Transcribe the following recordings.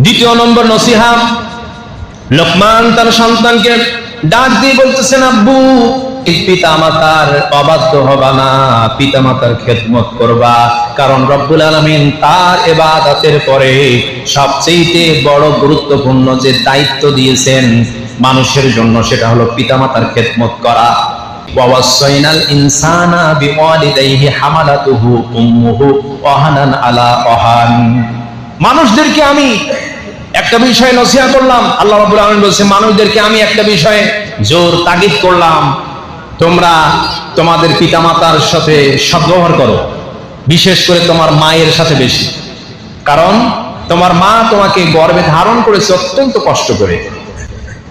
দ্বিতীয় নম্বর নসিহা, লোকমান তার সন্তানকে ডাক দিয়ে বলতেছেন, আব্বু পিতা মাতার অবাধ্য হবা না পিতা মাতার খেদমত করবা। কারণ রব্বুল আলমিন তার এবাদাতের পরে সবচেয়ে বড় গুরুত্বপূর্ণ যে দায়িত্ব দিয়েছেন মানুষের জন্য, সেটা হলো পিতা মাতার খেদমত করা। ওয়াসাইনাল ইনসানা বিওয়ালিদাইহি হামালাতুহু উম্মুহু ওয়াহানান আলা ওয়াহান মানুষদেরকে আমি একটা বিষয়ে নসিহা করলাম, আল্লাহ রাব্বুল আলামিন বলছে, মানুষদেরকে আমি একটা বিষয়ে জোর তাগিদ করলাম। তোমরা তোমাদের পিতামাতার সাথে সদ্ব্যবহার করো, বিশেষ করে তোমার মায়ের সাথে বেশি। কারণ তোমার মা তোমাকে গর্বে ধারণ করেছে অত্যন্ত কষ্ট করে।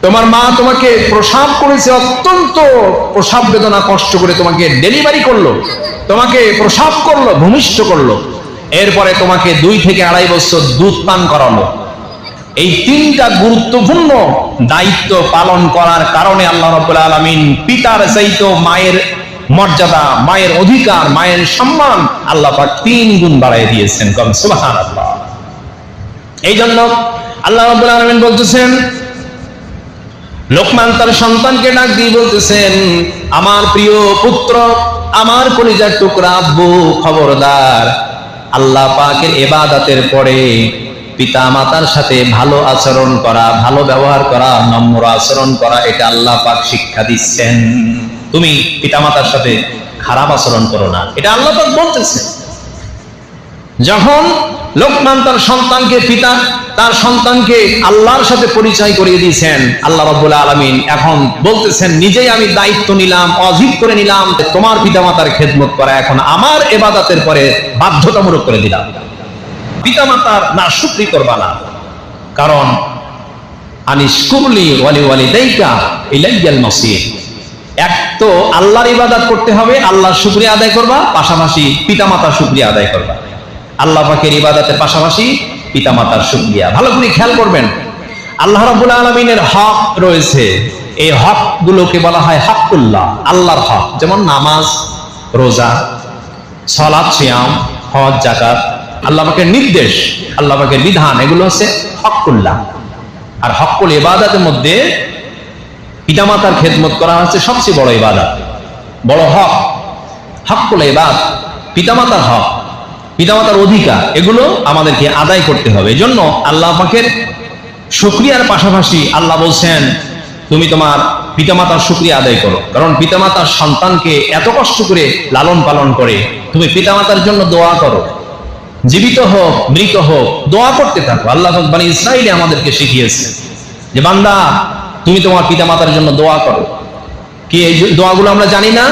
তোমার মা তোমাকে প্রসাব করেছে অত্যন্ত প্রসাব বেদনা কষ্ট করে তোমাকে ডেলিভারি করল, তোমাকে প্রসাব করল, ভূমিষ্ঠ করল। এরপরে তোমাকে দুই থেকে আড়াই বছর দুধ পান করালো। এই তিনটা গুরুত্বপূর্ণ দায়িত্ব পালন করার কারণে আল্লাহ রাব্বুল আলামিন পিতার চাইতো মায়ের মর্যাদা, মায়ের অধিকার, মায়ের সম্মান আল্লাহ পাক তিন গুণ বাড়াই দিয়েছেন। কম, সুবহানাল্লাহ। এই জন্য আল্লাহ রাব্বুল আলামিন বলতেছেন, লোকমান তার সন্তানকে ডাক দিয়ে বলতেছেন, আমার প্রিয় পুত্র, আমার কলিজার টুকরা আব্বু খবরদার আল্লাহ পাকের এবাদাতের পরে পিতা মাতার সাথে ভালো আচরণ করা, ভালো ব্যবহার করা, নম্র আচরণ করা, এটা আল্লাহ পাক শিক্ষা দিচ্ছেন। তুমি পিতা মাতার সাথে খারাপ আচরণ করো না। এটা আল্লাহ পাক বলতেছেন। যখন লোকমান তার সন্তানকে, পিতা তার সন্তানকে আল্লাহর সাথে পরিচয় করিয়ে দিয়েছেন, আল্লাহ রব্বুল আলমিন এখন বলতেছেন, নিজেই আমি দায়িত্ব নিলাম অজিত করে নিলাম তোমার পিতামাতার খেদমত করা। এখন আমার এবাদাতের পরে বাধ্যতামূলক করে দিলাম। পিতামাতার না শুক্রি করবা না। কারণ আনিসকুরলি ওয়ালি ওয়ালি দেইকা ইলাইয়াল মসির এক তো আল্লাহর ইবাদত করতে হবে, আল্লাহর শুক্রিয়া আদায় করবা, পাশাপাশি পিতামাতার শুক্রিয়া আদায় করবা। আল্লাহ পাকের ইবাদতের পাশাপাশি পিতামাতার শুক্রিয়া। ভালো করে খেয়াল করবেন, আল্লাহ রাব্বুল আলমিনের হক রয়েছে। এই হক গুলোকে বলা হয় হকুল্লাহ আল্লাহর হক। যেমন নামাজ, রোজা সলাদ সিয়াম, হজ জাকাত আল্লাহ পাকের নির্দেশ, আল্লাহ পাকের বিধান, এগুলো হচ্ছে হকুল্লাহ আর হকুল ইবাদতের মধ্যে পিতামাতার খেদমত করা হচ্ছে সবচেয়ে বড় ইবাদত। বড় হক হকুল ইবাদ, পিতামাতার হক। পিতামাতার অধিকার, এগুলো আমাদেরকে আদায় করতে হবে। এজন্য আল্লাহ পাকের শুক্রিয়ার পাশাপাশি আল্লাহ বলছেন, তুমি তোমার পিতামাতার শুক্রিয়া আদায় করো। কারণ পিতামাতার সন্তানকে এত কষ্ট করে লালন পালন করে, তুমি পিতামাতার জন্য দোয়া করো। জীবিত হোক, মৃত হোক, দোয়া করতে থাকো। আল্লাহ মানে ইসরায়েলে আমাদেরকে শিখিয়েছে যে, বান্দা, তুমি তোমার পিতামাতার জন্য দোয়া করো। কি এই দোয়াগুলো আমরা জানি না?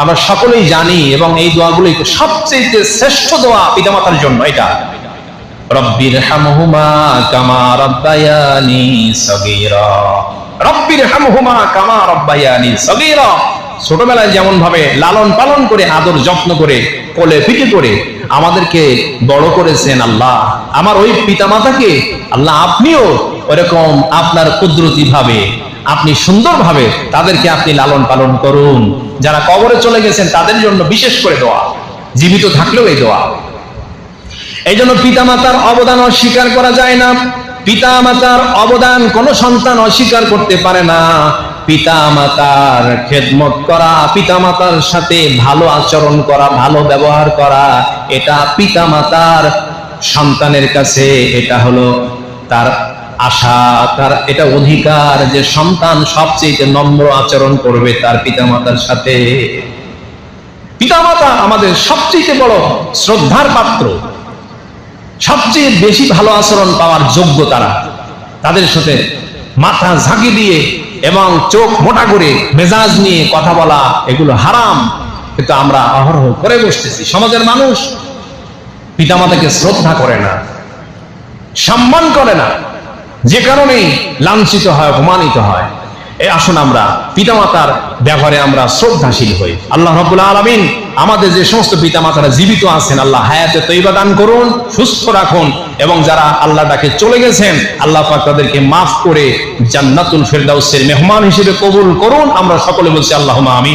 আমরা সকলেই জানি এবং এই দোয়াগুলোই সবচেয়ে শ্রেষ্ঠ দোয়া পিতামাতার জন্য এটা। রব্বির হামহুমা কামা রব্বায়ানি সগীরা। রব্বির হামহুমা কামা রব্বায়ানি সগীরা। ছোটবেলায় যেমন ভাবে লালন পালন করে, আদর যত্ন করে, কোলে পিঠে করে আমাদেরকে বড় করেছেন আল্লাহ। আমার ওই পিতামাতাকে আল্লাহ আপনিও ওরকম আপনার কুদরতি ভাবে আপনি সুন্দরভাবে তাদেরকে আপনি লালন পালন করুন। যারা কবরে চলে গেছেন, তাদের জন্য বিশেষ করে দোয়া। জীবিত থাকলেও এই দোয়া। এই জন্য পিতামাতার অবদান অস্বীকার করা যায় না। পিতা মাতার অবদান কোন সন্তান অস্বীকার করতে পারে না। পিতা মাতার খেদমত করা পিতা মাতার সাথে ভালো আচরণ করা, ভালো ব্যবহার করা, এটা পিতামাতার সন্তানের কাছে, এটা হলো তার আশা, তার এটা অধিকার যে সন্তান সবচেয়ে নম্র আচরণ করবে তার পিতামাতার সাথে। পিতামাতা আমাদের সবচেয়ে বড় শ্রদ্ধার পাত্র। সবচেয়ে বেশি ভালো আচরণ পাওয়ার যোগ্য তারা। তাদের সাথে মাথা ঝাঁকি দিয়ে এবং চোখ মোটা করে মেজাজ নিয়ে কথা বলা, এগুলো হারাম। কিন্তু আমরা অহরহ করে বসতেছি। সমাজের মানুষ পিতামাতাকে শ্রদ্ধা করে না, সম্মান করে না। যে কারণে লাঞ্ছিত হয়, অপমানিত হয়। এই আসুন আমরা, পিতামাতার ব্যবহারে আমরা শ্রদ্ধাশীল হই। আল্লাহ রব্বুল আলমিন আমাদের যে সমস্ত পিতামাতারা জীবিত আছেন, আল্লাহ হায়াতে তৈবা দান করুন, সুস্থ রাখুন এবং যারা আল্লাহ ডাকে চলে গেছেন, আল্লাহ পাক তাদেরকে মাফ করে জান্নাতুল ফেরদাউসের মেহমান হিসেবে কবুল করুন। আমরা সকলে বলছি আল্লাহ আমি